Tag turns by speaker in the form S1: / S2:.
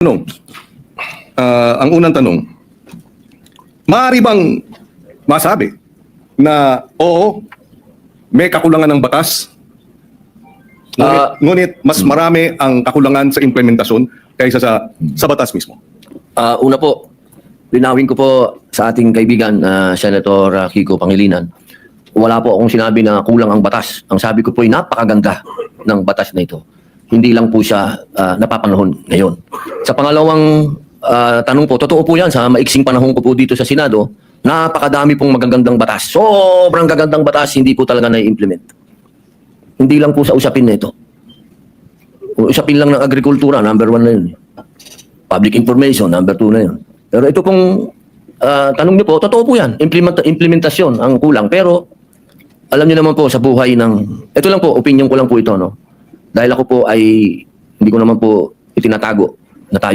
S1: Tanong. Ah, ang unang tanong. Maaari bang masabi na oo, may kakulangan ng batas? Ngunit,
S2: Ah,
S1: ngunit mas marami ang kakulangan sa implementasyon kaysa sa sa batas mismo.
S2: Ah, una po, linawin ko po sa ating kaibigan, ah, Senator Kiko Pangilinan, wala po akong sinabi na kulang ang batas. Ang sabi ko po ay napakaganda ng batas na ito. Hindi lang po siya ah, napapanahon ngayon. Sa pangalawang ah, tanong po, totoo po yan sa maiksing panahon ko po dito sa Senado, napakadami pong magagandang batas. Sobrang gagandang batas, hindi po talaga na-implement. Hindi lang po sa usapin na ito. Usapin lang ng agrikultura, number one na yun. Public information, number two na yun. Pero ito pong ah, tanong niyo po, totoo po yan. Implement, implementasyon ang kulang. Pero alam niyo naman po sa buhay ng... Ito lang po, opinion ko lang po ito. No? Dahil ako po ay hindi ko naman po itinatago na tayo